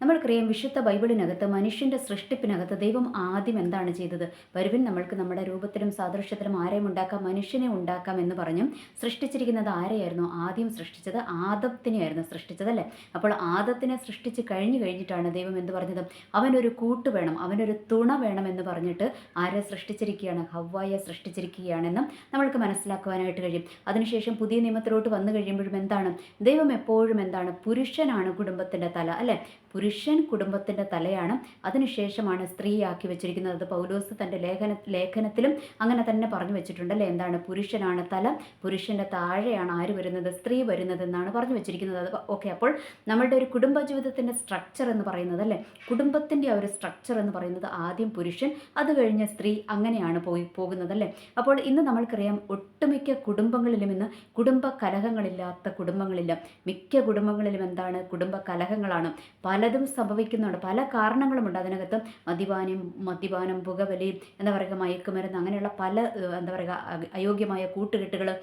നമ്മൾക്കറിയാം വിശുദ്ധ ബൈബിളിനകത്ത് മനുഷ്യന്റെ സൃഷ്ടിപ്പിനകത്ത് ദൈവം ആദ്യം എന്താണ് ചെയ്തത്? വരുവിൻ നമ്മൾക്ക് നമ്മുടെ രൂപത്തിലും സാദൃശ്യത്തിലും ആരെയും ഉണ്ടാക്കാം? മനുഷ്യനെ ഉണ്ടാക്കാം എന്ന് പറഞ്ഞു സൃഷ്ടിച്ചിരിക്കുന്നത് ആരെയായിരുന്നു? ആദ്യം സൃഷ്ടിച്ചത് ആദത്തിനെയായിരുന്നു സൃഷ്ടിച്ചത് അല്ലേ? അപ്പോൾ ആദത്തിനെ സൃഷ്ടിച്ച് കഴിഞ്ഞു കഴിഞ്ഞിട്ടാണ് ദൈവം എന്ത് പറഞ്ഞത്? അവനൊരു കൂട്ട് വേണം അവനൊരു തുണ വേണം എന്ന് പറഞ്ഞിട്ട് ആരെ സൃഷ്ടിച്ചിരിക്കുകയാണ്? ഹവ്വായെ സൃഷ്ടിച്ചിരിക്കുകയാണെന്നും നമ്മൾക്ക് മനസ്സിലാക്കുവാനായിട്ട് കഴിയും. അതിനുശേഷം പുതിയ നിയമത്തിലോട്ട് വന്നു കഴിയുമ്പോഴും എന്താണ്? ദൈവം എപ്പോഴും എന്താണ്? പുരുഷനാണ് കുടുംബത്തിന്റെ തല അല്ലേ? പുരുഷൻ കുടുംബത്തിന്റെ തലയാണ്. അതിനുശേഷമാണ് സ്ത്രീയാക്കി വെച്ചിരിക്കുന്നത്. അത് പൗലോസ് തന്റെ ലേഖന ലേഖനത്തിലും അങ്ങനെ തന്നെ പറഞ്ഞു വെച്ചിട്ടുണ്ടല്ലേ എന്താണ്? പുരുഷനാണ് തല പുരുഷന്റെ താഴെയാണ് ആര് വരുന്നത്? സ്ത്രീ വരുന്നത് എന്നാണ് പറഞ്ഞു വെച്ചിരിക്കുന്നത്. അത് ഓക്കെ അപ്പോൾ നമ്മളുടെ ഒരു കുടുംബ ജീവിതത്തിന്റെ സ്ട്രക്ചർ എന്ന് പറയുന്നത് അല്ലേ? കുടുംബത്തിന്റെ ഒരു സ്ട്രക്ചർ എന്ന് പറയുന്നത് ആദ്യം പുരുഷൻ അത് കഴിഞ്ഞ് സ്ത്രീ അങ്ങനെയാണ് പോയി പോകുന്നത് അല്ലേ? അപ്പോൾ ഇന്ന് നമ്മൾക്കറിയാം ഒട്ടുമിക്ക കുടുംബങ്ങളിലും ഇന്ന് കുടുംബ കലഹങ്ങളില്ലാത്ത കുടുംബങ്ങളില്ല. മിക്ക കുടുംബങ്ങളിലും എന്താണ്? കുടുംബ കലഹങ്ങളാണ്. പലതും സംഭവിക്കുന്നുണ്ട്. പല കാരണങ്ങളുമുണ്ട്. അതിനകത്ത് മദ്യപാനം മദ്യപാനം പുകവലി എന്താ പറയുക മയക്കുമരുന്ന് അങ്ങനെയുള്ള പല എന്താ പറയുക അയോഗ്യമായ കൂട്ടുകെട്ടുകൾ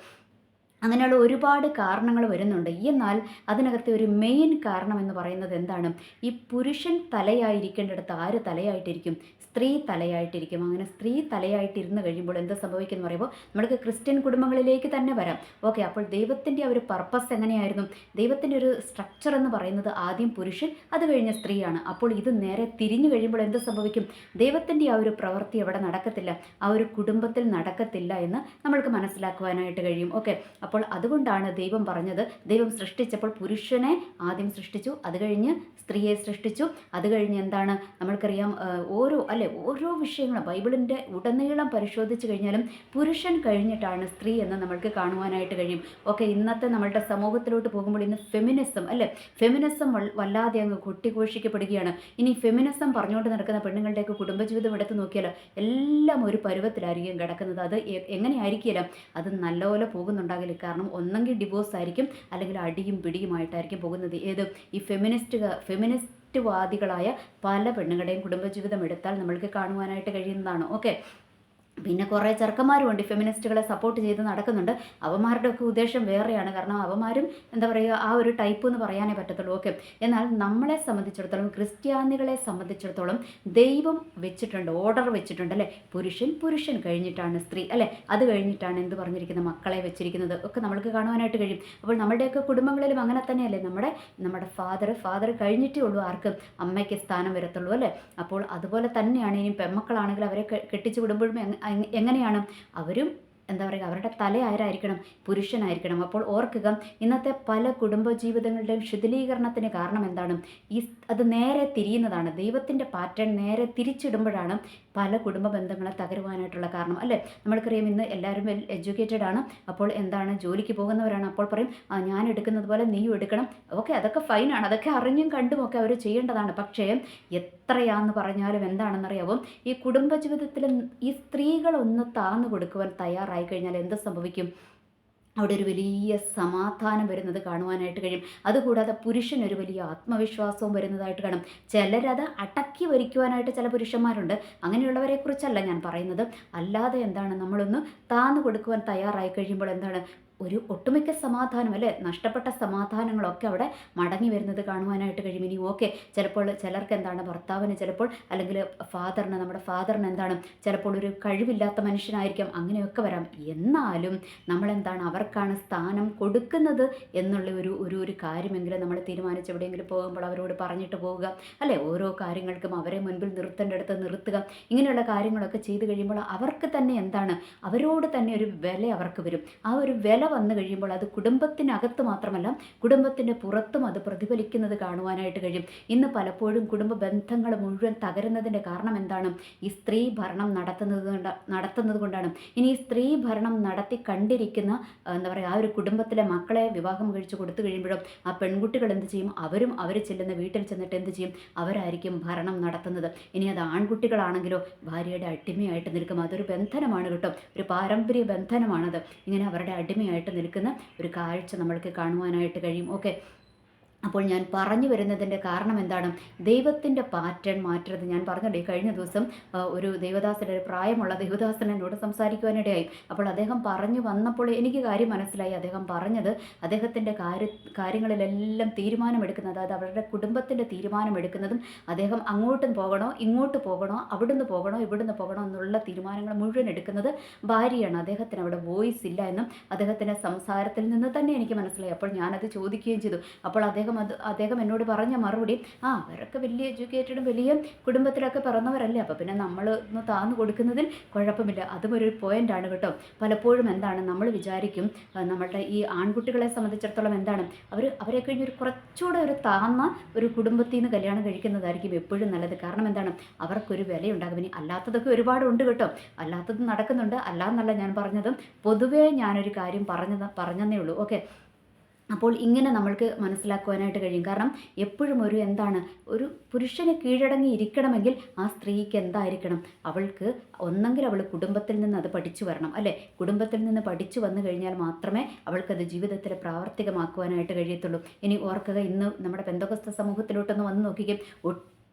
അങ്ങനെയുള്ള ഒരുപാട് കാരണങ്ങൾ വരുന്നുണ്ട്. എന്നാൽ അതിനകത്തെ ഒരു മെയിൻ കാരണം എന്ന് പറയുന്നത് എന്താണ്? ഈ പുരുഷൻ തലയായിരിക്കേണ്ടിടത്ത് ആര് തലയായിട്ടിരിക്കും? സ്ത്രീ തലയായിട്ടിരിക്കും. അങ്ങനെ സ്ത്രീ തലയായിട്ടിരുന്ന് കഴിയുമ്പോൾ എന്ത് സംഭവിക്കും എന്ന് പറയുമ്പോൾ നമ്മൾക്ക് ക്രിസ്ത്യൻ കുടുംബങ്ങളിലേക്ക് തന്നെ വരാം. ഓക്കെ അപ്പോൾ ദൈവത്തിന്റെ ഒരു പർപ്പസ് എങ്ങനെയായിരുന്നു? ദൈവത്തിന്റെ ഒരു സ്ട്രക്ചർ എന്ന് പറയുന്നത് ആദ്യം പുരുഷൻ അത് കഴിഞ്ഞ സ്ത്രീയാണ്. അപ്പോൾ ഇത് നേരെ തിരിഞ്ഞു കഴിയുമ്പോൾ എന്ത് സംഭവിക്കും? ദൈവത്തിന്റെ ആ ഒരു പ്രവൃത്തി അവിടെ നടക്കത്തില്ല. ആ ഒരു കുടുംബത്തിൽ നടക്കത്തില്ല എന്ന് നമ്മൾക്ക് മനസ്സിലാക്കുവാനായിട്ട് കഴിയും. ഓക്കെ അപ്പോൾ അതുകൊണ്ടാണ് ദൈവം പറഞ്ഞത് ദൈവം സൃഷ്ടിച്ചപ്പോൾ പുരുഷനെ ആദ്യം സൃഷ്ടിച്ചു അത് കഴിഞ്ഞ് സ്ത്രീയെ സൃഷ്ടിച്ചു. അത് കഴിഞ്ഞ് എന്താണ്? നമ്മൾക്കറിയാം ഓരോ അല്ലെ ഓരോ വിഷയങ്ങളും ബൈബിളിന്റെ ഉടനീളം പരിശോധിച്ച് കഴിഞ്ഞാലും പുരുഷൻ കഴിഞ്ഞിട്ടാണ് സ്ത്രീ എന്ന് നമ്മൾക്ക് കാണുവാനായിട്ട് കഴിയും. ഓക്കെ ഇന്നത്തെ നമ്മളുടെ സമൂഹത്തിലോട്ട് പോകുമ്പോൾ ഇന്ന് ഫെമിനിസം അല്ലേ? ഫെമിനിസം വല്ലാതെ അങ്ങ് കൊട്ടിഘോഷിക്കപ്പെടുകയാണ്. ഇനി ഫെമിനിസം പറഞ്ഞുകൊണ്ട് നടക്കുന്ന പെണ്ണുങ്ങളുടെയൊക്കെ കുടുംബജീവിതം എടുത്ത് നോക്കിയാൽ എല്ലാം ഒരു പരുവത്തിലായിരിക്കും കിടക്കുന്നത്. അത് എങ്ങനെയായിരിക്കില്ല? അത് നല്ലപോലെ പോകുന്നുണ്ടാകില്ല. കാരണം ഒന്നെങ്കിൽ ഡിവോഴ്സ് ആയിരിക്കും അല്ലെങ്കിൽ അടിയും പിടിയുമായിട്ടായിരിക്കും പോകുന്നത്. ഏത്? ഈ ഫെമിനിസ്റ്റ് ഫെമിനിസ്റ്റ് വാദികളായ പല പെണ്ണുങ്ങളുടെയും കുടുംബജീവിതം എടുത്താൽ നമ്മൾക്ക് കാണുവാനായിട്ട് കഴിയുന്നതാണ്. ഓക്കെ പിന്നെ കുറേ ചെറുക്കന്മാരും ഉണ്ട് ഫെമിനിസ്റ്റുകളെ സപ്പോർട്ട് ചെയ്ത് നടക്കുന്നുണ്ട്. അവന്മാരുടെ ഒക്കെ ഉദ്ദേശം വേറെയാണ്. കാരണം അവന്മാരും എന്താ പറയുക ആ ഒരു ടൈപ്പ് എന്ന് പറയാനേ പറ്റത്തുള്ളൂ. ഓക്കെ എന്നാൽ നമ്മളെ സംബന്ധിച്ചിടത്തോളം ക്രിസ്ത്യാനികളെ സംബന്ധിച്ചിടത്തോളം ദൈവം വെച്ചിട്ടുണ്ട് ഓർഡർ വെച്ചിട്ടുണ്ട് അല്ലേ? പുരുഷൻ പുരുഷൻ കഴിഞ്ഞിട്ടാണ് സ്ത്രീ അല്ലേ? അത് കഴിഞ്ഞിട്ടാണ് എന്ത് പറഞ്ഞിരിക്കുന്ന മക്കളെ വെച്ചിരിക്കുന്നത്? ഒക്കെ നമ്മൾക്ക് കാണുവാനായിട്ട് കഴിയും. അപ്പോൾ നമ്മുടെയൊക്കെ കുടുംബങ്ങളിലും അങ്ങനെ തന്നെയല്ലേ? നമ്മുടെ നമ്മുടെ ഫാദർ ഫാദർ കഴിഞ്ഞിട്ടേ ഉള്ളൂ ആർക്ക് അമ്മയ്ക്ക് സ്ഥാനം വരത്തുള്ളൂ അല്ലേ? അപ്പോൾ അതുപോലെ തന്നെയാണ് ഇനി പെമ്മക്കളാണെങ്കിൽ അവരെ കെട്ടിച്ചു വിടുമ്പോഴും എങ്ങനെയാണ്? അവരും എന്താ പറയുക അവരുടെ തല ആരായിരിക്കണം? പുരുഷനായിരിക്കണം. അപ്പോൾ ഓർക്കുക ഇന്നത്തെ പല കുടുംബജീവിതങ്ങളുടെയും ശിഥിലീകരണത്തിന് കാരണം എന്താണ്? ഈ അത് നേരെ തിരിയുന്നതാണ്. ദൈവത്തിന്റെ പാറ്റേൺ നേരെ തിരിച്ചിടുമ്പോഴാണ് പല കുടുംബ ബന്ധങ്ങളെ തകരുവാനായിട്ടുള്ള കാരണം. അല്ലേ? നമ്മൾക്കറിയാം ഇന്ന് എല്ലാവരും എഡ്യൂക്കേറ്റഡ് ആണ്. അപ്പോൾ എന്താണ്? ജോലിക്ക് പോകുന്നവരാണ്. അപ്പോൾ പറയും ആ ഞാൻ എടുക്കുന്നത് പോലെ നീയും എടുക്കണം. ഓക്കെ അതൊക്കെ ഫൈനാണ് അതൊക്കെ അറിഞ്ഞും കണ്ടും ഒക്കെ അവർ ചെയ്യേണ്ടതാണ്. പക്ഷേ എത്രയാന്ന് പറഞ്ഞാലും എന്താണെന്നറിയാവും? ഈ കുടുംബജീവിതത്തിൽ ഈ സ്ത്രീകളൊന്ന് താന്നു കൊടുക്കുവാൻ തയ്യാറായി കഴിഞ്ഞാൽ എന്ത് സംഭവിക്കും? അവിടെ ഒരു വലിയ സമാധാനം വരുന്നത് കാണുവാനായിട്ട് കഴിയും. അതുകൂടാതെ പുരുഷനൊരു വലിയ ആത്മവിശ്വാസവും വരുന്നതായിട്ട് കാണും. ചിലരത് അടക്കി വരിക്കുവാനായിട്ട് ചില പുരുഷന്മാരുണ്ട്. അങ്ങനെയുള്ളവരെ കുറിച്ചല്ല ഞാൻ പറയുന്നത്. അല്ലാതെ എന്താണ് നമ്മളൊന്ന് താന്നു കൊടുക്കുവാൻ തയ്യാറായി കഴിയുമ്പോൾ എന്താണ്? ഒരു ഒട്ടുമിക്ക സമാധാനം അല്ലേ? നഷ്ടപ്പെട്ട സമാധാനങ്ങളൊക്കെ അവിടെ മടങ്ങി വരുന്നത് കാണുവാനായിട്ട് കഴിയും. ഇനി ഓക്കെ ചിലപ്പോൾ ചിലർക്ക് എന്താണ് ഭർത്താവിന് ചിലപ്പോൾ അല്ലെങ്കിൽ ഫാദറിന് നമ്മുടെ ഫാദറിന് എന്താണ് ചിലപ്പോൾ ഒരു കഴിവില്ലാത്ത മനുഷ്യനായിരിക്കാം അങ്ങനെയൊക്കെ വരാം. എന്നാലും നമ്മളെന്താണ് അവർക്കാണ് സ്ഥാനം കൊടുക്കുന്നത് എന്നുള്ള ഒരു ഒരു ഒരു കാര്യമെങ്കിലും നമ്മൾ തീരുമാനിച്ച് എവിടെയെങ്കിലും പോകുമ്പോൾ അവരോട് പറഞ്ഞിട്ട് പോവുക. അല്ലേ? ഓരോ കാര്യങ്ങൾക്കും അവരെ മുൻപിൽ നിർത്തേണ്ടടുത്ത് നിർത്തുക. ഇങ്ങനെയുള്ള കാര്യങ്ങളൊക്കെ ചെയ്തു കഴിയുമ്പോൾ അവർക്ക് തന്നെ എന്താണ്? അവരോട് തന്നെ ഒരു വില അവർക്ക് വരും. ആ ഒരു വില വന്നു കഴിയുമ്പോൾ അത് കുടുംബത്തിനകത്ത് മാത്രമല്ല കുടുംബത്തിന്റെ പുറത്തും അത് പ്രതിഫലിക്കുന്നത് കാണുവാനായിട്ട് കഴിയും. ഇന്ന് പലപ്പോഴും കുടുംബ ബന്ധങ്ങൾ മുഴുവൻ തകരുന്നതിന്റെ കാരണം എന്താണ്? ഈ സ്ത്രീ ഭരണം നടത്തുന്നത് കൊണ്ട് നടത്തുന്നത് കൊണ്ടാണ്. ഇനി ഈ സ്ത്രീ ഭരണം നടത്തി കണ്ടിരിക്കുന്ന എന്താ പറയുക ആ ഒരു കുടുംബത്തിലെ മക്കളെ വിവാഹം കഴിച്ച് കൊടുത്തു കഴിയുമ്പോഴും ആ പെൺകുട്ടികൾ എന്ത് ചെയ്യും? അവരും അവർ ചെല്ലുന്ന വീട്ടിൽ ചെന്നിട്ട് എന്ത് ചെയ്യും? അവരായിരിക്കും ഭരണം നടത്തുന്നത്. ഇനി അത് ആൺകുട്ടികളാണെങ്കിലോ ഭാര്യയുടെ അടിമയായിട്ട് നിൽക്കും. അതൊരു ബന്ധനമാണ് കേട്ടോ. ഒരു പാരമ്പര്യ ബന്ധനമാണത്. ഇങ്ങനെ അവരുടെ അടിമയായിട്ട് നിൽക്കുന്ന ഒരു കാഴ്ച നമ്മൾക്ക് കാണുവാനായിട്ട് കഴിയും. ഓക്കെ. അപ്പോൾ ഞാൻ പറഞ്ഞു വരുന്നതിന്റെ കാരണം എന്താണ്? ദൈവത്തിന്റെ പാറ്റേൺ മാറ്റരുത്. ഞാൻ പറഞ്ഞില്ലേ കഴിഞ്ഞ ദിവസം ഒരു ദേവദാസന്റെ ഒരു പ്രായമുള്ള ദേവദാസൻ എന്നോട് സംസാരിക്കുവാനിടയായി. അപ്പോൾ അദ്ദേഹം പറഞ്ഞു വന്നപ്പോൾ എനിക്ക് കാര്യം മനസ്സിലായി. അദ്ദേഹം പറഞ്ഞത് അദ്ദേഹത്തിന്റെ കാര്യ കാര്യങ്ങളിലെല്ലാം തീരുമാനമെടുക്കുന്നത് അതായത് അവരുടെ കുടുംബത്തിന്റെ തീരുമാനമെടുക്കുന്നതും അദ്ദേഹം അങ്ങോട്ടും പോകണോ ഇങ്ങോട്ട് പോകണോ അവിടുന്ന് പോകണോ ഇവിടുന്ന് പോകണോ എന്നുള്ള തീരുമാനങ്ങൾ മുഴുവൻ എടുക്കുന്നത് ഭാര്യയാണ്. അദ്ദേഹത്തിന് അവിടെ വോയിസ് ഇല്ല എന്നും അദ്ദേഹത്തിന്റെ സംസാരത്തിൽ നിന്ന് തന്നെ എനിക്ക് മനസ്സിലായി. അപ്പോൾ ഞാനത് ചോദിക്കുകയും ചെയ്തു. അപ്പോൾ അദ്ദേഹം അത് അദ്ദേഹം എന്നോട് പറഞ്ഞ മറുപടി ആ അവരൊക്കെ വലിയ എഡ്യൂക്കേറ്റഡും വലിയ കുടുംബത്തിലൊക്കെ പിറന്നവരല്ലേ അപ്പോൾ പിന്നെ നമ്മൾ ഒന്ന് താന്നു കൊടുക്കുന്നതിൽ കുഴപ്പമില്ല. അതും ഒരു പോയിന്റാണ് കേട്ടോ. പലപ്പോഴും എന്താണ് നമ്മൾ വിചാരിക്കും നമ്മളുടെ ഈ ആൺകുട്ടികളെ സംബന്ധിച്ചിടത്തോളം എന്താണ് അവർ അവരെ കഴിഞ്ഞൊരു കുറച്ചുകൂടെ ഒരു താന്ന ഒരു കുടുംബത്തിൽ നിന്ന് കല്യാണം കഴിക്കുന്നതായിരിക്കും എപ്പോഴും നല്ലത്. കാരണം എന്താണ് അവർക്കൊരു വിലയുണ്ടാകും. ഇനി അല്ലാത്തതൊക്കെ ഒരുപാടുണ്ട് കേട്ടോ. അല്ലാത്തത് നടക്കുന്നുണ്ട്. അല്ലാന്നല്ല ഞാൻ പറഞ്ഞത്. പൊതുവേ ഞാനൊരു കാര്യം പറഞ്ഞത് പറഞ്ഞതേ ഉള്ളൂ. ഓക്കെ. അപ്പോൾ ഇങ്ങനെ നമ്മൾക്ക് മനസ്സിലാക്കുവാനായിട്ട് കഴിയും. കാരണം എപ്പോഴും ഒരു എന്താണ് ഒരു പുരുഷന് കീഴടങ്ങി ഇരിക്കണമെങ്കിൽ ആ സ്ത്രീക്ക് എന്തായിരിക്കണം? അവൾക്ക് ഒന്നെങ്കിൽ അവൾ കുടുംബത്തിൽ നിന്ന് അത് പഠിച്ചു വരണം അല്ലേ? കുടുംബത്തിൽ നിന്ന് പഠിച്ചു വന്നു കഴിഞ്ഞാൽ മാത്രമേ അവൾക്കത് ജീവിതത്തിൽ പ്രാവർത്തികമാക്കുവാനായിട്ട് കഴിയത്തുള്ളൂ. ഇനി ഓർക്കുക ഇന്ന് നമ്മുടെ ബന്ധകസ്ഥ സമൂഹത്തിലോട്ടൊന്ന് വന്ന് നോക്കിക്കും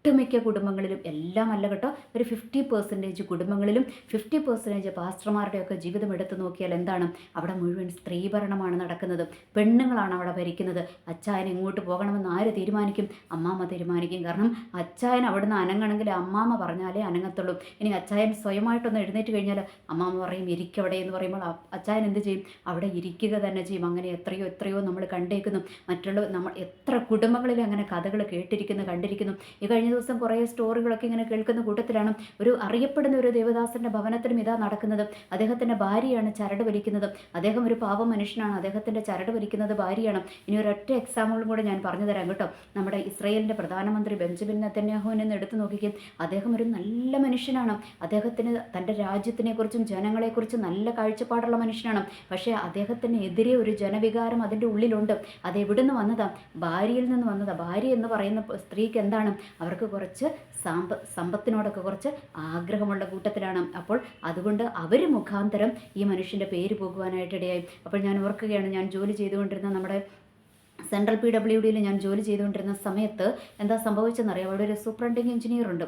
ഒട്ടുമിക്ക കുടുംബങ്ങളിലും എല്ലാം അല്ല കേട്ടോ. ഒരു ഫിഫ്റ്റി പെർസെന്റേജ് കുടുംബങ്ങളിലും ഫിഫ്റ്റി പെർസെന്റേജ് പാസ്റ്റർമാരുടെയൊക്കെ ജീവിതം എടുത്തു നോക്കിയാൽ എന്താണ്? അവിടെ മുഴുവൻ സ്ത്രീഭരണമാണ് നടക്കുന്നത്. പെണ്ണുങ്ങളാണ് അവിടെ ഭരിക്കുന്നത്. അച്ചായൻ എങ്ങോട്ട് പോകണമെന്ന് ആര് തീരുമാനിക്കും? അമ്മാമ്മ തീരുമാനിക്കും. കാരണം അച്ചായൻ അവിടുന്ന് അനങ്ങണമെങ്കിൽ അമ്മാമ്മ പറഞ്ഞാലേ അനങ്ങത്തുള്ളൂ. ഇനി അച്ചായൻ സ്വയമായിട്ടൊന്ന് എഴുന്നേറ്റ് കഴിഞ്ഞാൽ അമ്മാമ്മ പറയും ഇരിക്കവിടെ എന്ന് പറയുമ്പോൾ അച്ചായൻ എന്ത് ചെയ്യും? അവിടെ ഇരിക്കുക തന്നെ ചെയ്യും. അങ്ങനെ എത്രയോ എത്രയോ നമ്മൾ കണ്ടേക്കുന്നു. മറ്റുള്ള നമ്മൾ എത്ര കുടുംബങ്ങളിൽ അങ്ങനെ കഥകൾ കേട്ടിരിക്കുന്നു കണ്ടിരിക്കുന്നു. ഈ കഴിഞ്ഞ ദിവസം കുറേ സ്റ്റോറികളൊക്കെ ഇങ്ങനെ കേൾക്കുന്ന കൂട്ടത്തിലാണ് ഒരു അറിയപ്പെടുന്ന ഒരു ദേവദാസന്റെ ഭവനത്തിലും ഇതാ നടക്കുന്നത്. അദ്ദേഹത്തിന്റെ ഭാര്യയാണ് ചരട് വലിക്കുന്നത്. അദ്ദേഹം ഒരു പാവ മനുഷ്യനാണ്. അദ്ദേഹത്തിന്റെ ചരട് വലിക്കുന്നത് ഭാര്യയാണ്. ഇനി ഒരൊറ്റ എക്സാമ്പിളും കൂടെ ഞാൻ പറഞ്ഞു തരാം കേട്ടോ. നമ്മുടെ ഇസ്രയേലിന്റെ പ്രധാനമന്ത്രി ബെഞ്ചമിൻ നെത്തന്യാഹുവിനെ എടുത്തു നോക്കിക്കും. അദ്ദേഹം ഒരു നല്ല മനുഷ്യനാണ്. അദ്ദേഹത്തിന് തന്റെ രാജ്യത്തിനെക്കുറിച്ചും ജനങ്ങളെക്കുറിച്ചും നല്ല കാഴ്ചപ്പാടുള്ള മനുഷ്യനാണ്. പക്ഷേ അദ്ദേഹത്തിന് എതിരെ ഒരു ജനവികാരം അതിന്റെ ഉള്ളിലുണ്ട്. അത് എവിടുന്ന് വന്നതാ? ഭാര്യയിൽ നിന്ന് വന്നതാ. ഭാര്യ എന്ന് പറയുന്ന സ്ത്രീക്ക് എന്താണ്? അവർക്ക് കുറച്ച് സാമ്പ സമ്പത്തിനോടൊക്കെ കുറച്ച് ആഗ്രഹമുള്ള കൂട്ടത്തിലാണ്. അപ്പോൾ അതുകൊണ്ട് അവർ മുഖാന്തരം ഈ മനുഷ്യന്റെ പേര് പോകുവാനായിട്ടിടയായി അപ്പോൾ ഞാൻ ഓർക്കുകയാണ് ഞാൻ ജോലി ചെയ്തുകൊണ്ടിരുന്ന നമ്മുടെ സെൻട്രൽ പി ഡബ്ല്യു ഡിയിൽ ഞാൻ ജോലി ചെയ്തുകൊണ്ടിരുന്ന സമയത്ത് എന്താ സംഭവിച്ചെന്നറിയാം അവിടെ ഒരു സൂപ്രണ്ടിങ് എഞ്ചിനീയർ ഉണ്ട്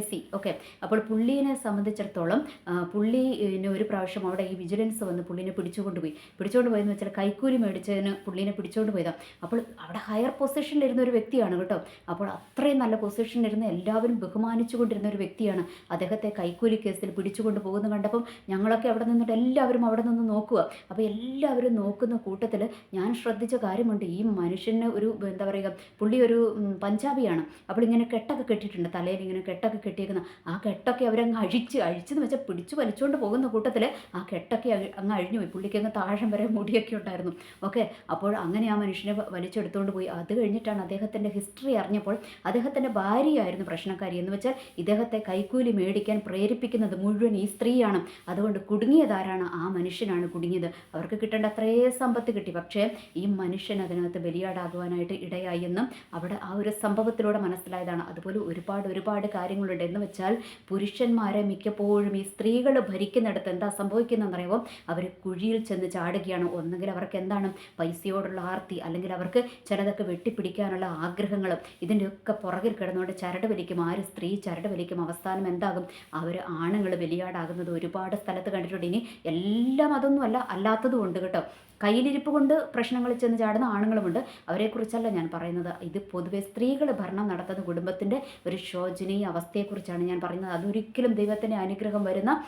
എസ് സി. ഓക്കെ. അപ്പോൾ പുള്ളീനെ സംബന്ധിച്ചിടത്തോളം ആ, പുള്ളിനെ ഒരു പ്രാവശ്യം അവിടെ ഈ വിജിലൻസ് വന്ന് പുള്ളിനെ പിടിച്ചുകൊണ്ടുപോയി. പിടിച്ചുകൊണ്ട് പോയെന്ന് വെച്ചാൽ കൈക്കൂലി മേടിച്ചതിന് പുള്ളിനെ പിടിച്ചുകൊണ്ട് പോയതാണ് അപ്പോൾ അവിടെ ഹയർ പൊസിഷനിലിരുന്ന ഒരു വ്യക്തിയാണ് കേട്ടോ. അപ്പോൾ അത്രയും നല്ല പൊസിഷനിലിരുന്ന എല്ലാവരും ബഹുമാനിച്ചുകൊണ്ടിരുന്ന ഒരു വ്യക്തിയാണ്. അദ്ദേഹത്തെ കൈക്കൂലി കേസിൽ പിടിച്ചുകൊണ്ട് പോകുന്നത് കണ്ടപ്പം ഞങ്ങളൊക്കെ അവിടെ നിന്നിട്ട് എല്ലാവരും അവിടെ നിന്ന് നോക്കുക. അപ്പോൾ എല്ലാവരും നോക്കുന്ന കൂട്ടത്തിൽ ഞാൻ ശ്രദ്ധിച്ച കാര്യമുണ്ട്. ഈ മനുഷ്യന് ഒരു എന്താ പറയുക പുള്ളി ഒരു പഞ്ചാബിയാണ്. അപ്പോൾ ഇങ്ങനെ കെട്ടൊക്കെ കെട്ടിയിട്ടുണ്ട്. തലയിൽ ഇങ്ങനെ കെട്ടൊക്കെ കെട്ടിയേക്കുന്ന. ആ കെട്ടൊക്കെ അവരങ്ങ് അഴിച്ച് അഴിച്ചെന്ന് വെച്ചാൽ പിടിച്ചു വലിച്ചുകൊണ്ട് പോകുന്ന കൂട്ടത്തിൽ ആ കെട്ടൊക്കെ അങ്ങ് അഴിഞ്ഞു പോയി. പുള്ളിക്ക് അങ്ങ് താഴം വരെ മുടിയൊക്കെ ഉണ്ടായിരുന്നു. ഓക്കെ അപ്പോൾ അങ്ങനെ ആ മനുഷ്യനെ വലിച്ചെടുത്തുകൊണ്ട് പോയി. അത് കഴിഞ്ഞിട്ടാണ് അദ്ദേഹത്തിന്റെ ഹിസ്റ്ററി അറിഞ്ഞപ്പോൾ അദ്ദേഹത്തിന്റെ ഭാര്യയായിരുന്നു പ്രശ്നക്കാരി. എന്ന് വെച്ചാൽ ഇദ്ദേഹത്തെ കൈക്കൂലി മേടിക്കാൻ പ്രേരിപ്പിക്കുന്നത് മുഴുവൻ ഈ സ്ത്രീയാണ്. അതുകൊണ്ട് കുടുങ്ങിയതാരാണ് ആ മനുഷ്യനാണ് കുടുങ്ങിയത്. അവർക്ക് കിട്ടേണ്ട അത്രേ സമ്പത്ത് കിട്ടി. പക്ഷേ ഈ മനുഷ്യൻ അതിനകത്ത് ബലിയാടാകുവാനായിട്ട് ഇടയായി എന്നും അവിടെ ആ ഒരു സംഭവത്തിലൂടെ മനസ്സിലായതാണ്. അതുപോലെ ഒരുപാട് ഒരുപാട് കാര്യങ്ങളുണ്ട്. എന്ന് വെച്ചാൽ പുരുഷന്മാരെ മിക്കപ്പോഴും ഈ സ്ത്രീകൾ ഭരിക്കുന്നിടത്ത് എന്താ സംഭവിക്കുന്നതെന്ന് പറയുമ്പോൾ അവർ കുഴിയിൽ ചെന്ന് ചാടുകയാണ്. ഒന്നുകിൽ അവർക്ക് എന്താണ്? പൈസയോടുള്ള ആർത്തി അല്ലെങ്കിൽ അവർക്ക് ചിലതൊക്കെ വെട്ടിപ്പിടിക്കാനുള്ള ആഗ്രഹങ്ങളും ഇതിന്റെയൊക്കെ പുറകിൽ കിടന്നുകൊണ്ട് ചരട് വലിക്കും ആര് സ്ത്രീ ചരട് വലിക്കും അവസാനം എന്താകും? അവർ ആണുങ്ങൾ ബലിയാടാകുന്നത് ഒരുപാട് സ്ഥലത്ത് കണ്ടിട്ടുണ്ട്. ഇനി എല്ലാം അതൊന്നുമല്ല അല്ലാത്തതും ഉണ്ട് കേട്ടോ. കയ്യിലിരിപ്പ് കൊണ്ട് പ്രശ്നങ്ങളിൽ ചെന്ന് ചാടുന്ന ആണുങ്ങളുമുണ്ട്. അവരെക്കുറിച്ചല്ല ഞാൻ പറയുന്നത്. ഇത് പൊതുവെ സ്ത്രീകൾ ഭരണം നടത്തുന്ന കുടുംബത്തിന്റെ ഒരു ശോചനീയ അവസ്ഥയെക്കുറിച്ചാണ് ഞാൻ പറയുന്നത്. അതൊരിക്കലും ദൈവത്തിന്റെ അനുഗ്രഹം വരുന്ന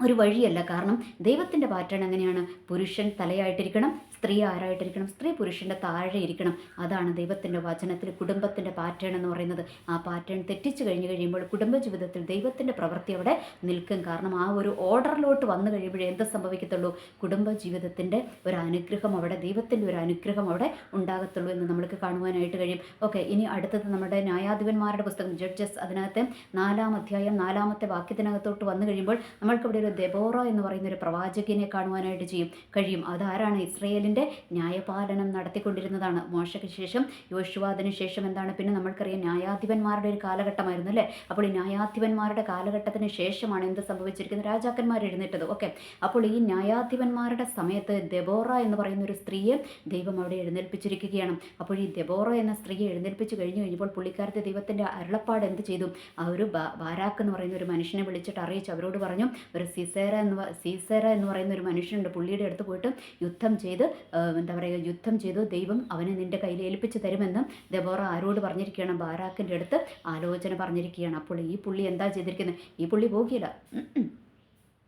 ഒരു വഴിയല്ല. കാരണം ദൈവത്തിന്റെ പാറ്റേൺ എങ്ങനെയാണ്? പുരുഷൻ തലയായിട്ടിരിക്കണം സ്ത്രീ ആരായിട്ടിരിക്കണം? സ്ത്രീ പുരുഷന്റെ താഴെ ഇരിക്കണം. അതാണ് ദൈവത്തിന്റെ വചനത്തിൽ കുടുംബത്തിന്റെ പാറ്റേൺ എന്ന് പറയുന്നത്. ആ പാറ്റേൺ തെറ്റിച്ചു കഴിഞ്ഞ് കഴിയുമ്പോൾ കുടുംബജീവിതത്തിൽ ദൈവത്തിന്റെ പ്രവൃത്തി അവിടെ നിൽക്കും. കാരണം ആ ഒരു ഓർഡറിലോട്ട് വന്നു കഴിയുമ്പോഴേ എന്ത് സംഭവിക്കത്തുള്ളൂ? കുടുംബജീവിതത്തിന്റെ ഒരു അനുഗ്രഹം അവിടെ ദൈവത്തിന്റെ ഒരു അനുഗ്രഹം അവിടെ ഉണ്ടാകത്തുള്ളൂ എന്ന് നമ്മൾക്ക് കാണുവാനായിട്ട് കഴിയും. ഓക്കെ ഇനി അടുത്തത് നമ്മുടെ ന്യായാധിപന്മാരുടെ പുസ്തകം ജഡ്ജസ്. അതിനകത്ത് നാലാം അധ്യായം നാലാമത്തെ വാക്യത്തിനകത്തോട്ട് വന്നു കഴിയുമ്പോൾ നമ്മൾക്കിവിടെ ഒരു ദെബോറ എന്ന് പറയുന്ന ഒരു പ്രവാചകനെ കാണുവാനായിട്ട് ചെയ്യും. കഴിയും. അതാരാണ്? ഇസ്രയേലിന്റെ ദൈവത്തിന്റെ ന്യായപാലനം നടത്തിക്കൊണ്ടിരുന്നതാണ്. മോശയ്ക്ക് ശേഷം യോശുവാദിന് ശേഷം എന്താണ്? പിന്നെ നമ്മൾക്കറിയാം ന്യായാധിപന്മാരുടെ ഒരു കാലഘട്ടമായിരുന്നു അല്ലേ? അപ്പോൾ ഈ ന്യായാധിപന്മാരുടെ കാലഘട്ടത്തിന് ശേഷമാണ് എന്ത് സംഭവിച്ചിരിക്കുന്നത്? രാജാക്കന്മാർ എഴുന്നേറ്റത്. ഓക്കെ. അപ്പോൾ ഈ ന്യായാധിപന്മാരുടെ സമയത്ത് ദബോറ എന്ന് പറയുന്ന ഒരു സ്ത്രീയെ ദൈവം അവിടെ എഴുന്നേൽപ്പിച്ചിരിക്കുകയാണ്. അപ്പോൾ ഈ ദബോറ എന്ന സ്ത്രീയെ എഴുന്നേൽപ്പിച്ച് കഴിഞ്ഞു കഴിഞ്ഞപ്പോൾ പുള്ളിക്കാരത്തെ ദൈവത്തിന്റെ അരുളപ്പാട് എന്ത് ചെയ്തു? ആ ഒരു ബാരാക്ക് എന്ന് പറയുന്ന ഒരു മനുഷ്യനെ വിളിച്ചിട്ട് അറിയിച്ചു അവരോട് പറഞ്ഞു ഒരു സിസേര എന്ന് സീസേര എന്ന് പറയുന്ന ഒരു മനുഷ്യനുണ്ട്. പുള്ളിയുടെ അടുത്ത് പോയിട്ട് യുദ്ധം ചെയ്ത് എന്താ പറയുക യുദ്ധം ചെയ്തു. ദൈവം അവനെ നിന്റെ കയ്യിൽ ഏൽപ്പിച്ച് തരുമെന്ന് ദബോറ ആരോട് പറഞ്ഞിരിക്കുകയാണ്. ബാരാക്കിന്റെ അടുത്ത് ആലോചന പറഞ്ഞിരിക്കുകയാണ്. അപ്പോൾ ഈ പുള്ളി എന്താ ചെയ്തിരിക്കുന്നത് ഈ പുള്ളി പോകില്ല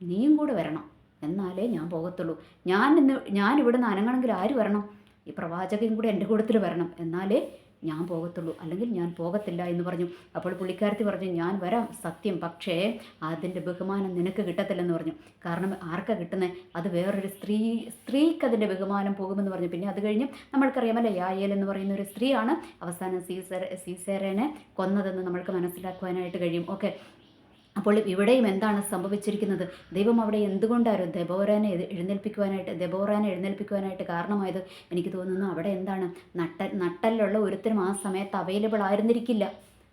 നീയും കൂടെ വരണം. എന്നാലേ ഞാൻ പോകത്തുള്ളൂ. ഞാൻ ഇന്ന് ഞാൻ ഇവിടെ നിന്ന് അനങ്ങണമെങ്കിൽ ആര് വരണം? ഈ പ്രവാചകയും കൂടെ എന്റെ കൂട്ടത്തിൽ വരണം. എന്നാലേ ഞാൻ പോകത്തുള്ളൂ. അല്ലെങ്കിൽ ഞാൻ പോകത്തില്ല എന്ന് പറഞ്ഞു. അപ്പോൾ പുള്ളിക്കാരത്തി പറഞ്ഞു ഞാൻ വരാം സത്യം. പക്ഷേ അതിന്റെ ബഹുമാനം നിനക്ക് കിട്ടത്തില്ലെന്ന് പറഞ്ഞു. കാരണം ആർക്കാ കിട്ടുന്നത് അത് വേറൊരു സ്ത്രീ സ്ത്രീക്ക് അതിന്റെ ബഹുമാനം പോകുമെന്ന് പറഞ്ഞു. പിന്നെ അത് കഴിഞ്ഞ് നമ്മൾക്കറിയാമല്ലേ യായേൽ എന്ന് പറയുന്ന ഒരു സ്ത്രീയാണ് അവസാനം സീസർ സീസേരനെ കൊന്നതെന്ന് നമ്മൾക്ക് മനസ്സിലാക്കുവാനായിട്ട് കഴിയും. ഓക്കെ. അപ്പോൾ ഇവിടെയും എന്താണ് സംഭവിച്ചിരിക്കുന്നത്? ദൈവം അവിടെ എന്തുകൊണ്ടായിരുന്നു ദബോറാനെ എഴുന്നേൽപ്പിക്കുവാനായിട്ട് ദബോറാനെ എഴുന്നേൽപ്പിക്കുവാനായിട്ട് കാരണമായത്? എനിക്ക് തോന്നുന്നു അവിടെ എന്താണ്? നട്ട നട്ടലിലുള്ള ഒരുത്തരും ആ സമയത്ത് അവൈലബിൾ ആയിരുന്നിരിക്കില്ല.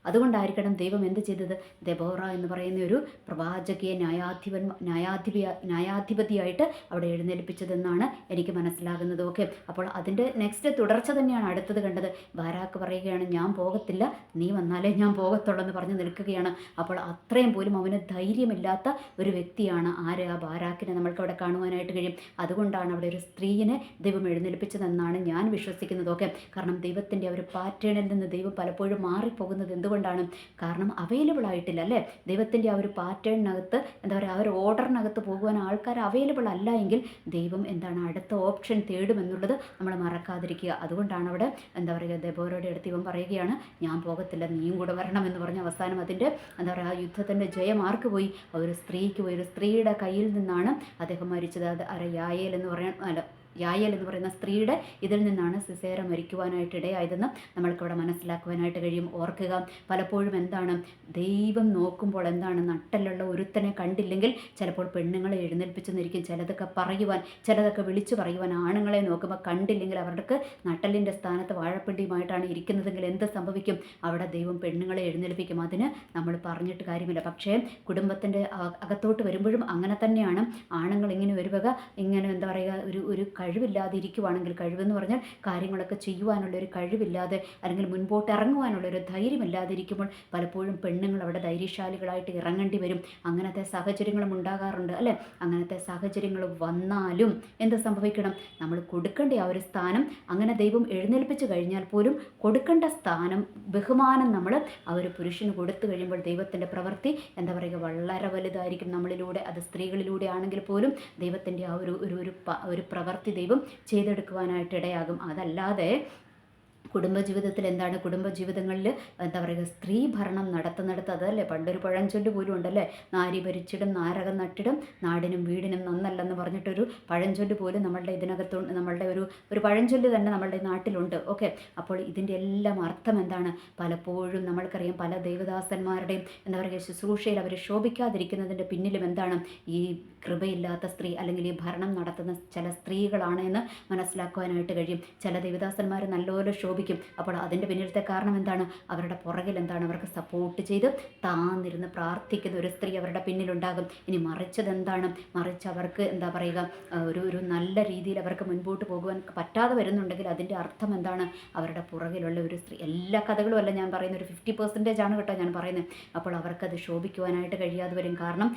അതുകൊണ്ടായിരിക്കണം ദൈവം എന്ത് ചെയ്തത്? ദബോറ എന്ന് പറയുന്ന ഒരു പ്രവാചകീയ ന്യായാധിപൻ ന്യായാധിപ ന്യായാധിപതിയായിട്ട് അവിടെ എഴുന്നേൽപ്പിച്ചതെന്നാണ് എനിക്ക് മനസ്സിലാകുന്നത്. ഓക്കെ. അപ്പോൾ അതിന്റെ നെക്സ്റ്റ് തുടർച്ച തന്നെയാണ് അടുത്തത് കണ്ടത്. ബാരാക്ക് പറയുകയാണ് ഞാൻ പോകത്തില്ല. നീ വന്നാലേ ഞാൻ പോകത്തുള്ളൂ എന്ന് പറഞ്ഞ് നിൽക്കുകയാണ്. അപ്പോൾ അത്രയും പോലും അവന് ധൈര്യമില്ലാത്ത ഒരു വ്യക്തിയാണ് ആര്? ആ ബാരാക്കിനെ നമ്മൾക്ക് അവിടെ കാണുവാനായിട്ട് കഴിയും. അതുകൊണ്ടാണ് അവിടെ ഒരു സ്ത്രീയെ ദൈവം എഴുന്നേൽപ്പിച്ചതെന്നാണ് ഞാൻ വിശ്വസിക്കുന്നത്. ഓക്കെ. കാരണം ദൈവത്തിന്റെ ഒരു പാറ്റേണിൽ നിന്ന് ദൈവം പലപ്പോഴും മാറിപ്പോകുന്നത് എന്ത് എന്തുകൊണ്ടാണ് കാരണം അവൈലബിൾ ആയിട്ടില്ല അല്ലേ? ദൈവത്തിന്റെ ആ ഒരു പാറ്റേണിനകത്ത് എന്താ പറയുക ആ ഒരു ഓർഡറിനകത്ത് പോകുവാൻ ആൾക്കാർ അവൈലബിൾ അല്ല എങ്കിൽ ദൈവം എന്താണ് അടുത്ത ഓപ്ഷൻ തേടുമെന്നുള്ളത് നമ്മൾ മറക്കാതിരിക്കുക. അതുകൊണ്ടാണ് അവിടെ എന്താ പറയുക ദബോറയുടെ അടുത്ത് ഇവൻ പറയുകയാണ് ഞാൻ പോകത്തില്ല നീയും കൂടെ വരണം എന്ന് പറഞ്ഞ അവസാനം അതിന്റെ എന്താ പറയുക ആ യുദ്ധത്തിന്റെ ജയം ആർക്ക് പോയി? ഒരു സ്ത്രീക്ക് പോയി. ഒരു സ്ത്രീയുടെ കയ്യിൽ നിന്നാണ് അദ്ദേഹം മരിച്ചത്. അത് അര യായേൽ എന്ന് പറയാൻ അല്ല യായൽ എന്ന് പറയുന്ന സ്ത്രീയുടെ ഇതിൽ നിന്നാണ് സിസേര മരിക്കുവാനായിട്ട് ഇടയായതെന്ന് നമ്മൾക്കിവിടെ മനസ്സിലാക്കുവാനായിട്ട് കഴിയും. ഓർക്കുക പലപ്പോഴും എന്താണ് ദൈവം നോക്കുമ്പോൾ എന്താണ് നട്ടലുള്ള ഒരുത്തനെ കണ്ടില്ലെങ്കിൽ ചിലപ്പോൾ പെണ്ണുങ്ങളെ എഴുന്നേൽപ്പിച്ചെന്നിരിക്കും ചിലതൊക്കെ പറയുവാൻ ചിലതൊക്കെ വിളിച്ചു പറയുവാൻ ആണുങ്ങളെ നോക്കുമ്പോൾ കണ്ടില്ലെങ്കിൽ അവർക്ക് നട്ടലിന്റെ സ്ഥാനത്ത് വാഴപ്പിണ്ടിയുമായിട്ടാണ് ഇരിക്കുന്നതെങ്കിൽ എന്ത് സംഭവിക്കും? അവിടെ ദൈവം പെണ്ണുങ്ങളെ എഴുന്നേൽപ്പിക്കും. അതിന് നമ്മൾ പറഞ്ഞിട്ട് കാര്യമില്ല. പക്ഷേ കുടുംബത്തിന്റെ അകത്തോട്ട് വരുമ്പോഴും അങ്ങനെ തന്നെയാണ്. ആണുങ്ങൾ ഇങ്ങനെ ഒരു ഇങ്ങനെ എന്താ പറയുക ഒരു ഒരു കഴിവില്ലാതെ ഇരിക്കുവാണെങ്കിൽ കഴിവെന്ന് പറഞ്ഞാൽ കാര്യങ്ങളൊക്കെ ചെയ്യുവാനുള്ള ഒരു കഴിവില്ലാതെ അല്ലെങ്കിൽ മുൻപോട്ട് ഇറങ്ങുവാനുള്ള ഒരു ധൈര്യമില്ലാതെ ഇരിക്കുമ്പോൾ പലപ്പോഴും പെണ്ണുങ്ങൾ അവിടെ ധൈര്യശാലികളായിട്ട് ഇറങ്ങേണ്ടി വരും. അങ്ങനത്തെ സാഹചര്യങ്ങളും ഉണ്ടാകാറുണ്ട് അല്ലേ? അങ്ങനത്തെ സാഹചര്യങ്ങൾ വന്നാലും എന്ത് സംഭവിക്കണം? നമ്മൾ കൊടുക്കേണ്ട ആ ഒരു സ്ഥാനം അങ്ങനെ ദൈവം എഴുന്നേൽപ്പിച്ച് കഴിഞ്ഞാൽ പോലും കൊടുക്കേണ്ട സ്ഥാനം ബഹുമാനം നമ്മൾ ആ ഒരു പുരുഷന് കൊടുത്തു കഴിയുമ്പോൾ ദൈവത്തിന്റെ പ്രവൃത്തി എന്താ പറയുക വളരെ വലുതായിരിക്കും നമ്മളിലൂടെ അത് സ്ത്രീകളിലൂടെ ആണെങ്കിൽ പോലും ദൈവത്തിന്റെ ആ ഒരു ഒരു ഒരു പ്രവൃത്തി ദൈവം ചെയ്തെടുക്കുവാനായിട്ട് ഇടയാകും. അതല്ലാതെ കുടുംബജീവിതത്തിൽ എന്താണ് കുടുംബജീവിതങ്ങളിൽ എന്താ പറയുക സ്ത്രീ ഭരണം നടത്തുന്നിടത്ത് അതല്ലേ പണ്ടൊരു പഴഞ്ചൊല്ല് പോലും ഉണ്ടല്ലേ നാരി ഭരിച്ചിടും നാരകം നട്ടിടും നാടിനും വീടിനും നന്നല്ലെന്ന് പറഞ്ഞിട്ടൊരു പഴഞ്ചൊല്ല് പോലും നമ്മളുടെ ഇതിനകത്ത് നമ്മളുടെ ഒരു ഒരു പഴഞ്ചൊല്ല് തന്നെ നമ്മളുടെ നാട്ടിലുണ്ട്. ഓക്കെ അപ്പോൾ ഇതിന്റെ എല്ലാം അർത്ഥം എന്താണ്? പലപ്പോഴും നമ്മൾക്കറിയാം പല ദേവദാസന്മാരുടെയും എന്താ പറയുക ശുശ്രൂഷയിൽ അവർ ശോഭിക്കാതിരിക്കുന്നതിന്റെ പിന്നിലും എന്താണ്? ഈ കൃപയില്ലാത്ത സ്ത്രീ അല്ലെങ്കിൽ ഈ ഭരണം നടത്തുന്ന ചില സ്ത്രീകളാണ് എന്ന് മനസ്സിലാക്കുവാനായിട്ട് കഴിയും. ചില ദേവദാസന്മാർ നല്ലപോലെ ശോഭി സംഭവിക്കും അപ്പോൾ അതിന്റെ പിന്നിലത്തെ കാരണം എന്താണ്? അവരുടെ പുറകിൽ എന്താണ് അവർക്ക് സപ്പോർട്ട് ചെയ്ത് താന്നിരുന്ന് പ്രാർത്ഥിക്കുന്ന ഒരു സ്ത്രീ അവരുടെ പിന്നിലുണ്ടാകും. ഇനി മറിച്ചത് എന്താണ്? മറിച്ച് അവർക്ക് എന്താ പറയുക ഒരു ഒരു നല്ല രീതിയിൽ അവർക്ക് മുൻപോട്ട് പോകുവാൻ പറ്റാതെ വരുന്നുണ്ടെങ്കിൽ അതിന്റെ അർത്ഥം എന്താണ്? അവരുടെ പുറകിലുള്ള ഒരു സ്ത്രീ എല്ലാ കഥകളും അല്ല ഞാൻ പറയുന്ന ഒരു ഫിഫ്റ്റി പെർസെന്റേജ് ആണ് കേട്ടോ ഞാൻ പറയുന്നത്. അപ്പോൾ അവർക്കത് ശോഭിക്കുവാനായിട്ട് കഴിയാതെ വരും. കാരണം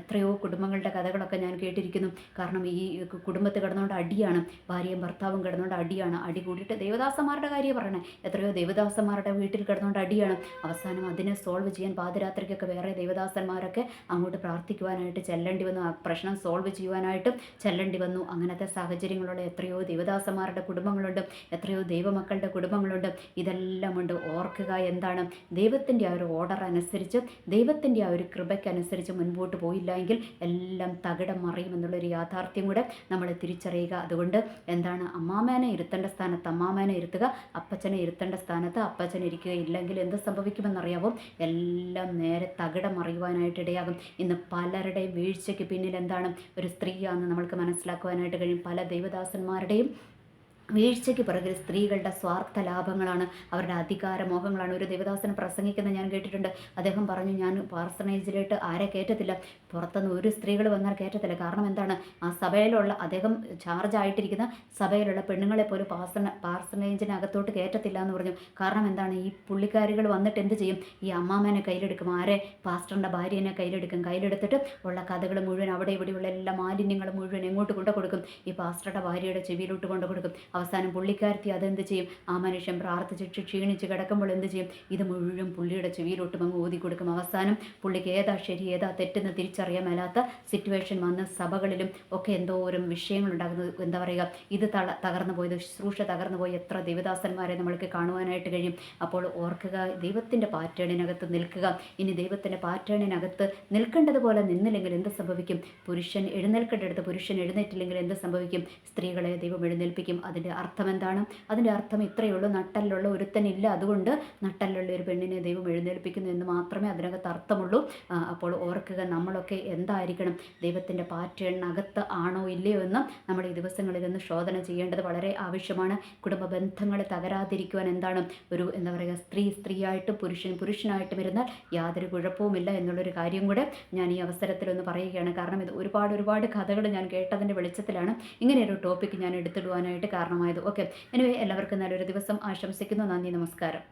എത്രയോ കുടുംബങ്ങളുടെ കഥകളൊക്കെ ഞാൻ കേട്ടിരിക്കുന്നു. കാരണം ഈ കുടുംബത്തിൽ കിടന്നുകൊണ്ട് അടിയാണ്. ഭാര്യയും ഭർത്താവും കിടന്നുകൊണ്ട് അടിയാണ്. അടി കൂടിയിട്ട് ദേവദാസന്മാരുടെ കാര്യം കാര്യം പറയണേ. എത്രയോ ദേവദാസന്മാരുടെ വീട്ടിൽ കിടന്നുകൊണ്ട് അടിയാണ്. അവസാനം അതിനെ സോൾവ് ചെയ്യാൻ പാതിരാത്രിക്കൊക്കെ വേറെ ദേവദാസന്മാരൊക്കെ അങ്ങോട്ട് പ്രാർത്ഥിക്കുവാനായിട്ട് ചെല്ലേണ്ടി വന്നു. ആ പ്രശ്നം സോൾവ് ചെയ്യുവാനായിട്ടും ചെല്ലേണ്ടി വന്നു. അങ്ങനത്തെ സാഹചര്യങ്ങളുള്ള എത്രയോ ദേവദാസന്മാരുടെ കുടുംബങ്ങളുണ്ട്. എത്രയോ ദൈവമക്കളുടെ കുടുംബങ്ങളുണ്ട്. ഇതെല്ലാം ഉണ്ട്. ഓർക്കുക എന്താണ്? ദൈവത്തിന്റെ ആ ഒരു ഓർഡർ അനുസരിച്ച് ദൈവത്തിന്റെ ആ ഒരു കൃപയ്ക്കനുസരിച്ച് മുൻപോട്ട് പോയില്ല എങ്കിൽ എല്ലാം തകിടം മറിയുമെന്നുള്ളൊരു യാഥാർത്ഥ്യം കൂടെ നമ്മൾ തിരിച്ചറിയുക. അതുകൊണ്ട് എന്താണ്? അമ്മാമേനെ ഇരുത്തേണ്ട സ്ഥാനത്ത് അമ്മാമേനെ ഇരുത്തുക. അപ്പച്ചനെ ഇരുത്തേണ്ട സ്ഥാനത്ത് അപ്പച്ചൻ ഇരിക്കുകയില്ലെങ്കിൽ എന്ത് സംഭവിക്കുമെന്നറിയാവോ? എല്ലാം നേരെ തകിടം ഇടയാകും. ഇന്ന് പലരുടെയും വീഴ്ചയ്ക്ക് പിന്നിൽ എന്താണ്? ഒരു സ്ത്രീയാണെന്ന് നമ്മൾക്ക് മനസ്സിലാക്കുവാനായിട്ട് കഴിയും. പല ദൈവദാസന്മാരുടെയും വീഴ്ചയ്ക്ക് പിറകിൽ സ്ത്രീകളുടെ സ്വാർത്ഥ ലാഭങ്ങളാണ് അവരുടെ അധികാര മോഹങ്ങളാണ് ഒരു ദേവദാസന് പ്രസംഗിക്കുന്ന ഞാൻ കേട്ടിട്ടുണ്ട്. അദ്ദേഹം പറഞ്ഞു ഞാൻ പാർസണേജിലോട്ട് ആരെ കയറ്റത്തില്ല? പുറത്തുനിന്ന് ഒരു സ്ത്രീകൾ വന്നാൽ കയറ്റത്തില്ല. കാരണം എന്താണ്? ആ സഭയിലുള്ള അദ്ദേഹം ചാർജ് ആയിട്ടിരിക്കുന്ന സഭയിലുള്ള പെണ്ണുങ്ങളെ പോലും പാർസണ പാർസണേജിനകത്തോട്ട് കയറ്റത്തില്ല എന്ന് പറഞ്ഞു. കാരണം എന്താണ്? ഈ പുള്ളിക്കാരികൾ വന്നിട്ട് എന്ത് ചെയ്യും? ഈ അമ്മാമേനെ കയ്യിലെടുക്കും ആരെ? പാസ്റ്ററിന്റെ ഭാര്യനെ കയ്യിലെടുക്കും. കയ്യിലെടുത്തിട്ട് ഉള്ള കഥകൾ മുഴുവൻ അവിടെ ഇവിടെയുള്ള എല്ലാ മാലിന്യങ്ങളും മുഴുവൻ എങ്ങോട്ട് കൊണ്ടു കൊടുക്കും ഈ പാസ്റ്ററുടെ ഭാര്യയുടെ ചെവിയിലോട്ട് കൊണ്ടു കൊടുക്കും അവസാനം പുള്ളിക്കാരത്തി അതെന്ത് ചെയ്യും? ആ മനുഷ്യൻ പ്രാർത്ഥിച്ച് ക്ഷീണിച്ച് കിടക്കുമ്പോൾ എന്ത് ചെയ്യും? ഇത് മുഴുവൻ പുള്ളിയുടെ ചെവിയിലോട്ട് അങ്ങ് ഊതി കൊടുക്കും. അവസാനം പുള്ളിക്ക് ഏതാ ശരി ഏതാ തെറ്റെന്ന് തിരിച്ചറിയാൻ മേലാത്ത സിറ്റുവേഷൻ വന്ന് സഭകളിലും ഒക്കെ എന്തോരം വിഷയങ്ങളുണ്ടാകുന്നത് എന്താ പറയുക ഇത് തള തകർന്നു പോയത് ശുശ്രൂഷ തകർന്നു പോയി എത്ര ദേവദാസന്മാരെ നമ്മൾക്ക് കാണുവാനായിട്ട് കഴിയും. അപ്പോൾ ഓർക്കുക ദൈവത്തിന്റെ പാറ്റേണിനകത്ത് നിൽക്കുക. ഇനി ദൈവത്തിന്റെ പാറ്റേണിനകത്ത് നിൽക്കേണ്ടതുപോലെ നിന്നില്ലെങ്കിൽ എന്ത് സംഭവിക്കും? പുരുഷൻ എഴുന്നേൽക്കേണ്ടടുത്ത് പുരുഷൻ എഴുന്നേറ്റില്ലെങ്കിൽ എന്ത് സംഭവിക്കും? സ്ത്രീകളെ ദൈവം എഴുന്നേൽപ്പിക്കും. അതിന്റെ അർത്ഥം എന്താണ്? അതിന്റെ അർത്ഥം ഇത്രയേ ഉള്ളൂ. നട്ടലുള്ള ഒരുത്തനില്ല. അതുകൊണ്ട് നട്ടലുള്ള ഒരു പെണ്ണിനെ ദൈവം എഴുന്നേൽപ്പിക്കുന്നു എന്ന് മാത്രമേ അതിനകത്ത് അർത്ഥമുള്ളൂ. അപ്പോൾ ഓർക്കുക നമ്മളൊക്കെ എന്തായിരിക്കണം? ദൈവത്തിന്റെ പാറ്റേണിനകത്ത് ആണോ ഇല്ലയോ എന്ന് നമ്മൾ ഈ ദിവസങ്ങളിൽ നിന്ന് ശോധന ചെയ്യേണ്ടത് വളരെ ആവശ്യമാണ്. കുടുംബ ബന്ധങ്ങൾ തകരാതിരിക്കുവാൻ എന്താണ്? ഒരു എന്താ പറയുക സ്ത്രീ സ്ത്രീയായിട്ടും പുരുഷൻ പുരുഷനായിട്ടും ഇരുന്നാൽ യാതൊരു കുഴപ്പവുമില്ല എന്നുള്ളൊരു കാര്യം കൂടെ ഞാൻ ഈ അവസരത്തിൽ ഒന്ന് പറയുകയാണ്. കാരണം ഇത് ഒരുപാട് ഒരുപാട് കഥകൾ ഞാൻ കേട്ടതിന്റെ വെളിച്ചത്തിലാണ്. ഇങ്ങനെയൊരു ടോപ്പിക് ഞാൻ എടുത്തിടുവാനായിട്ട് കാരണമായത് ഓക്കെ എനിവേ എല്ലാവർക്കും നല്ലൊരു ദിവസം. ആശംസിക്കുന്നു. നന്ദി. നമസ്കാരം.